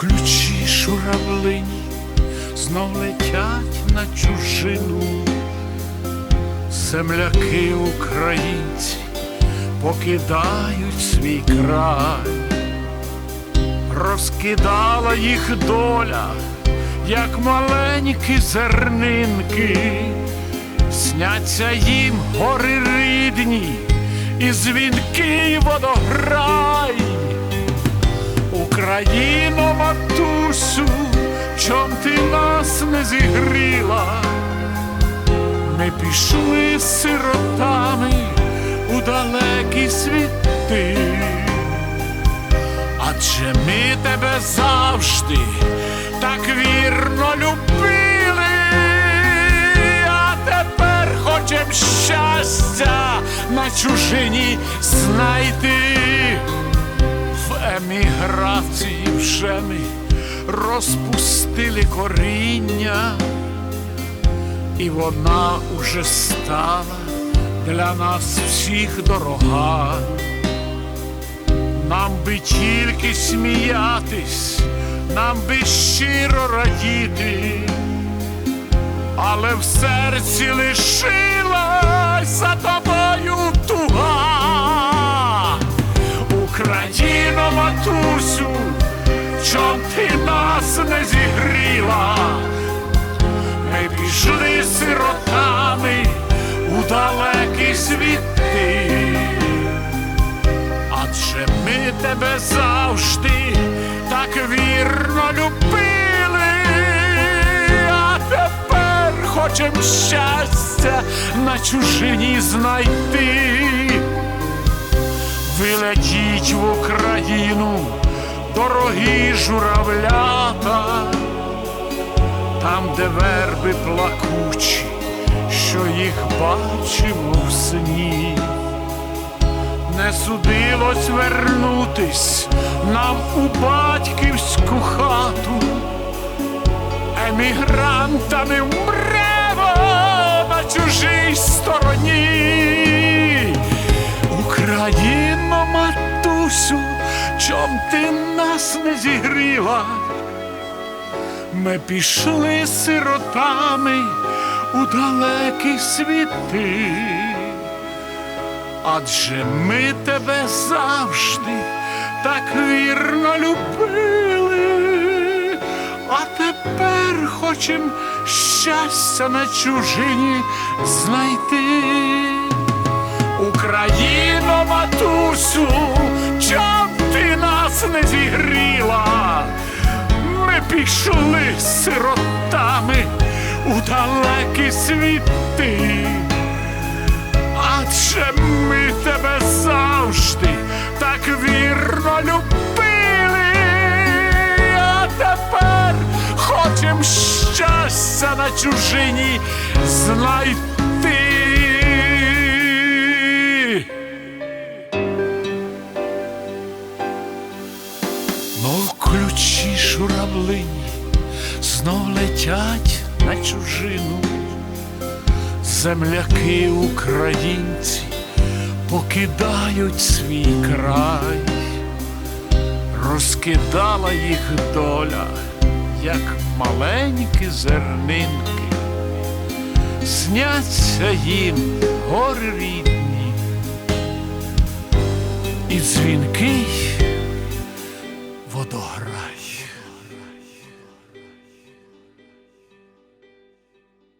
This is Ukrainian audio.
Ключі шуравлині, знов летять на чужину. Земляки українці покидають свій край, розкидала їх доля, як маленькі зернинки, сняться їм гори рідні, і дзвінки водограй. Україно, матусю, чом ти нас не зігріла? Ми пішли сиротами у далекі світи, адже ми тебе завжди так вірно любили, а тепер хочем щастя на чужині знайти. Еміграції вже ми розпустили коріння, і вона уже стала для нас всіх дорога. Нам би тільки сміятись, нам би щиро радіти, але в серці лишилась за тобою не зігріла? Ми пішли сиротами у далекі світи, адже ми тебе завжди так вірно любили, а тепер хочем щастя на чужині знайти. Вилетіть в Україну, дорогі журавлята, там, де верби плакучі, що їх бачимо в сні, не судилось вернутись нам у батьківську хату, емігрантами вмремо на чужій стороні. Україно, матусю, чом ти нас не зігріла? Ми пішли сиротами у далекі світи, адже ми тебе завжди так вірно любили, а тепер хочем щастя на чужині знайти. Україно, матусю, пішли сиротами у далекі світи, адже ми тебе завжди так вірно любили, а тепер хочем щастя на чужині знайти. Ключі знов летять на чужину, земляки українці покидають свій край, розкидала їх доля, як маленькі зернинки, сняться їм гори рідні, і дзвінкий водограй.